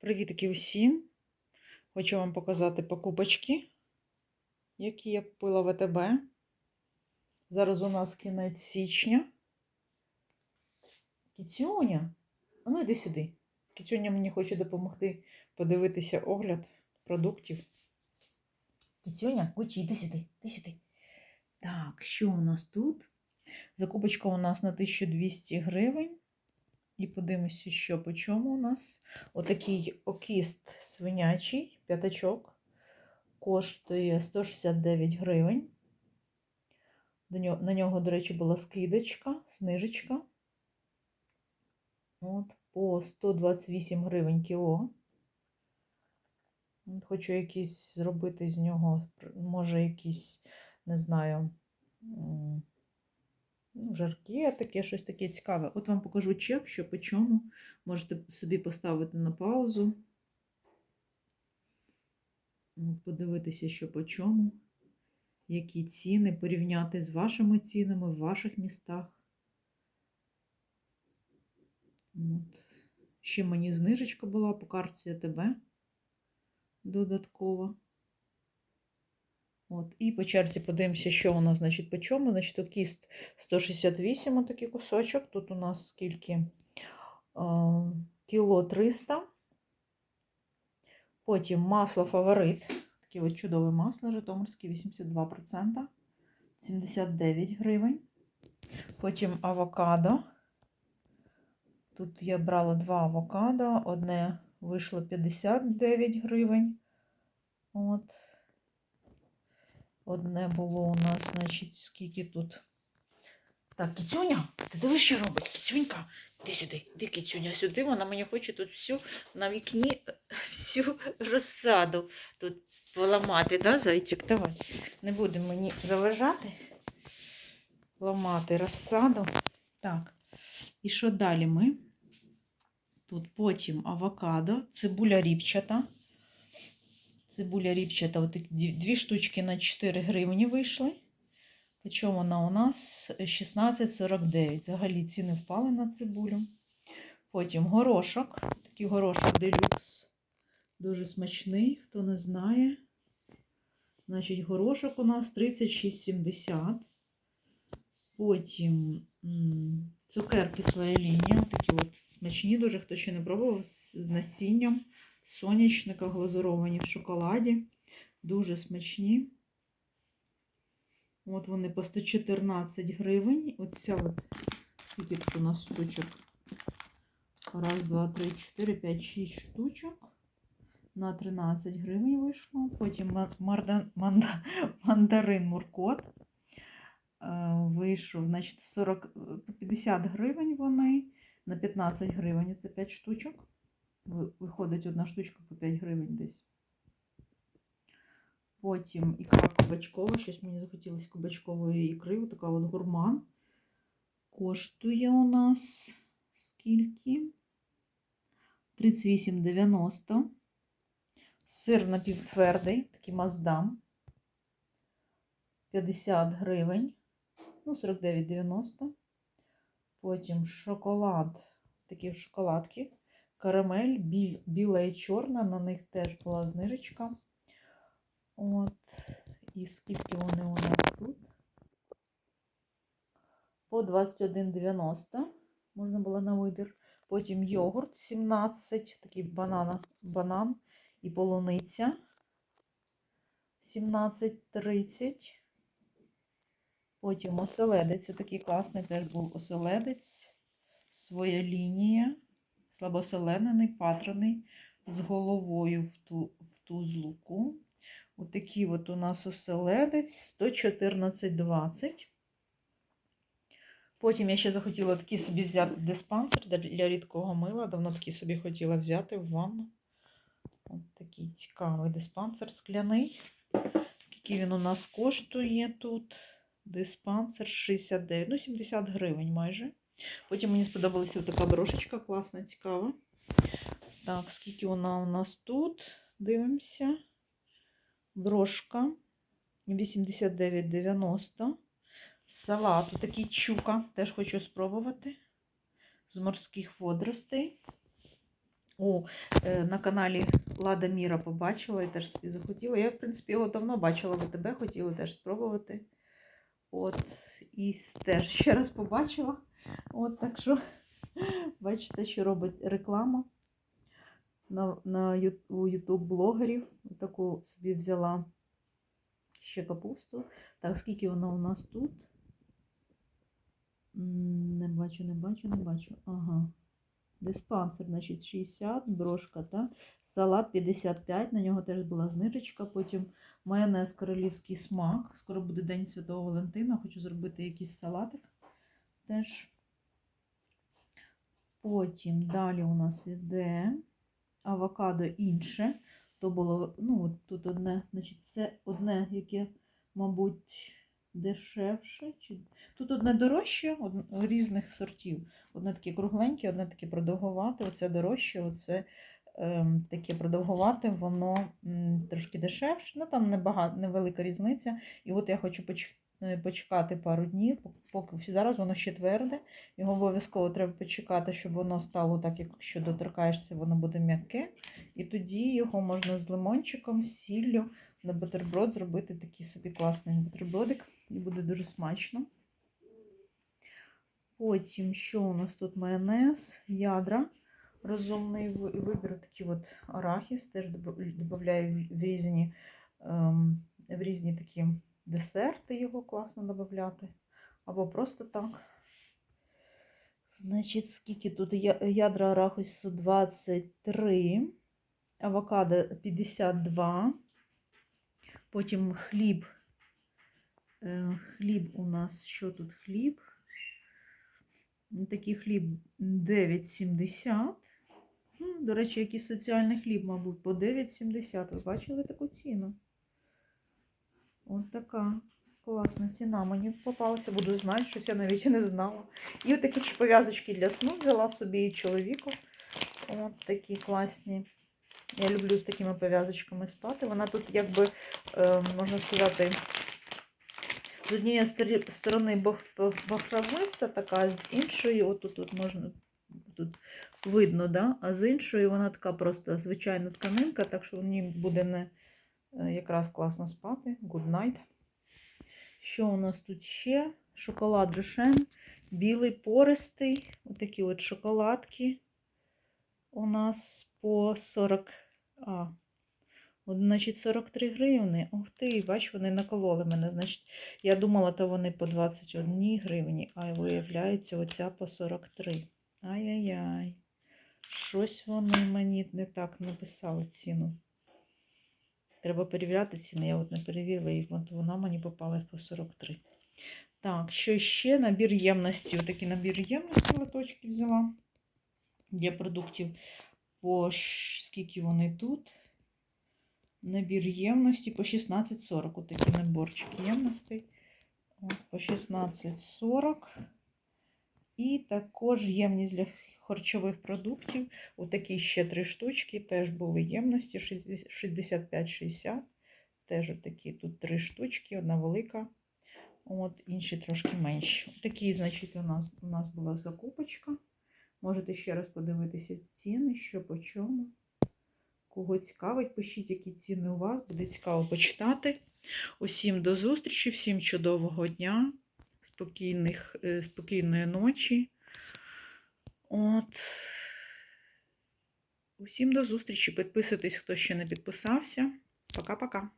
Привітки усім! Хочу вам показати покупочки, які я купила в АТБ. Зараз у нас кінець січня. Кіцюня, а ну йди сюди. Кіцюня мені хоче допомогти подивитися огляд продуктів. Кіцюня, Гучі, іди сюди, іди сюди. Так, що у нас тут? Закупочка у нас на 1200 гривень. І подивимося, що по чому у нас. Отакий окіст свинячий, п'ятачок. Коштує 169 гривень. На нього, до речі, була скидочка, знижечка. От, по 128 гривень кіло. Хочу якийсь зробити з нього, може, якийсь, не знаю, ну, жарке таке, щось таке цікаве. От вам покажу чек, що по чому. Можете собі поставити на паузу. Подивитися, що по чому, які ціни, порівняти з вашими цінами в ваших містах. От. Ще мені знижечка була по карті АТБ додатково. От, і по черзі подивимося, що у нас, значить, по чому. Значить, окіст 168, отакий кусочок. Тут у нас скільки? Кіло 300. Потім масло фаворит. Таке от чудове масло Житомирське, 82%. 79 гривень. Потім авокадо. Тут я брала два авокадо. Одне вийшло 59 гривень. От. Одне було у нас, значить, скільки тут. Так, кицюня, ти дивись, що робить? Кицюнька, іди сюди, іди, кицюня, сюди. Вона мені хоче тут всю на вікні всю розсаду тут поламати, да, зайчик? Давай. Не буде мені заважати ламати розсаду. Так. І що далі ми? Тут потім авокадо, цибуля ріпчата. Цибуля ріпчата, от дві штучки на 4 гривні вийшли. Причому вона у нас 16,49. Взагалі ціни впали на цибулю. Потім горошок. Такий горошок делюкс. Дуже смачний, хто не знає. Значить, горошок у нас 36,70. Потім цукерки своя лінія. Такі от смачні, дуже хто ще не пробував з насінням сонячника глазуровані в шоколаді. Дуже смачні. От вони по 114 гривень. Оця от, скільки тут у нас штучок? Раз, два, три, чотири, п'ять, шість штучок. На 13 гривень вийшло. Потім марда, манда, мандарин Муркот. Вийшов, значить, 40, 50 гривень вони. На 15 гривень це 5 штучок. Виходить одна штучка по 5 гривень десь. Потім ікра кабачкова. Щось мені захотілося кабачкової ікри. Така от гурман. Коштує у нас скільки? 38,90. Сир напівтвердий, такий маздам. 50 гривень. Ну, 49,90. Потім шоколад. Такі шоколадки. Карамель, біль, біла і чорна, на них теж була знижечка. От, і скільки вони у нас тут? По 21,90 можна було на вибір. Потім йогурт 17, такий банан, банан і полуниця 17,30. Потім оселедець, отакий класний теж був оселедець, своя лінія слабосоленений, патраний, з головою в ту, в ту злуку. Отакий от у нас оселедець 114,20. Потім я ще захотіла такий собі взяти диспансер для рідкого мила. Давно такий собі хотіла взяти в ванну. Ось такий цікавий диспансер скляний. Скільки він у нас коштує тут? Диспансер 69, ну 70 гривень майже. Потім мені сподобалася така брошечка класна, цікава. Так, скільки вона у нас тут? Дивимося. Брошка 89,90. Салат такий чука. Теж хочу спробувати. З морських водоростей. О, е, на каналі Лада Міра побачила і теж собі захотіла. Я, в принципі, його давно бачила в тебе, хотіла теж спробувати. От, і теж ще раз побачила. От, так що, бачите, що робить реклама на, на, у YouTube блогерів. Таку собі взяла ще капусту. Так, скільки вона у нас тут? Не бачу, не бачу, не бачу. Ага. Диспансер, значить, 60, брошка, та салат 55, на нього теж була знижечка. Потім майонез королівський смак. Скоро буде День Святого Валентина. Хочу зробити якийсь салатик теж. Потім далі у нас іде авокадо інше. То було, ну, тут одне, значить, це одне, яке, мабуть, дешевше. Чи... Тут одне дорожче, од... різних сортів. Одне таке кругленьке, одне таке продовгувате. Оце дорожче, оце ем, таке продовгувате, воно м, трошки дешевше. Ну там небагато, невелика різниця. І от я хочу поч... е, почекати пару днів, поки всі- зараз воно ще тверде. Його обов'язково треба почекати, щоб воно стало так, якщо доторкаєшся, воно буде м'яке. І тоді його можна з лимончиком, сіллю на бутерброд зробити такий собі класний бутербродик. І буде дуже смачно. Потім, що у нас тут майонез, ядра. Розумний ви- вибір, такий от арахіс, теж додаю в різні, ем, в різні такі десерти його класно додати. Або просто так. Значить, скільки тут ядра арахісу 23, авокадо 52, потім хліб. Е, Хліб у нас, що тут хліб? Ну, Такий хліб 9,70. До речі, який соціальний хліб, мабуть, по 9,70. Ви бачили таку ціну? От така класна ціна. Мені попалася, буду знати, щось я навіть не знала. І от такі пов'язочки для сну взяла собі і чоловіку. От такі класні. Я люблю з такими пов'язочками спати. Вона тут, якби, е, можна сказати, з однієї сторони бах- бах- бахромиста така, з іншої, отут тут можна тут видно, да? а з іншої вона така просто звичайна тканинка, так що в ній буде не е, якраз класно спати. Good night. Що у нас тут ще? Шоколад Жишен, білий пористий, отакі от шоколадки у нас по 40. А, От, значить, 43 гривни. Ух ти, бач, вони накололи мене. Значить, я думала, то вони по 21 гривні, а виявляється, оця по 43. Ай-яй-яй. Щось вони мені не так написали ціну. Треба перевіряти ціни. Я от не перевірила їх, от вона мені попала по 43. Так, що ще? Набір ємності. Отакий набір ємності лоточки взяла. Для продуктів по скільки вони тут. Набір ємності по 16,40. Отакий наборчик ємностей. От, по 16,40. І також ємність для харчових продуктів. Отакі ще три штучки. Теж були ємності 65-60. Теж отакі тут три штучки, одна велика. От, інші трошки менші. Такі, значить, у нас, у нас була закупочка. Можете ще раз подивитися ціни, що по чому. Кого цікавить, пишіть, які ціни у вас. Буде цікаво почитати. Усім до зустрічі, всім чудового дня, спокійних, е, спокійної ночі. От. Усім до зустрічі. Підписуйтесь, хто ще не підписався. Пока-пока.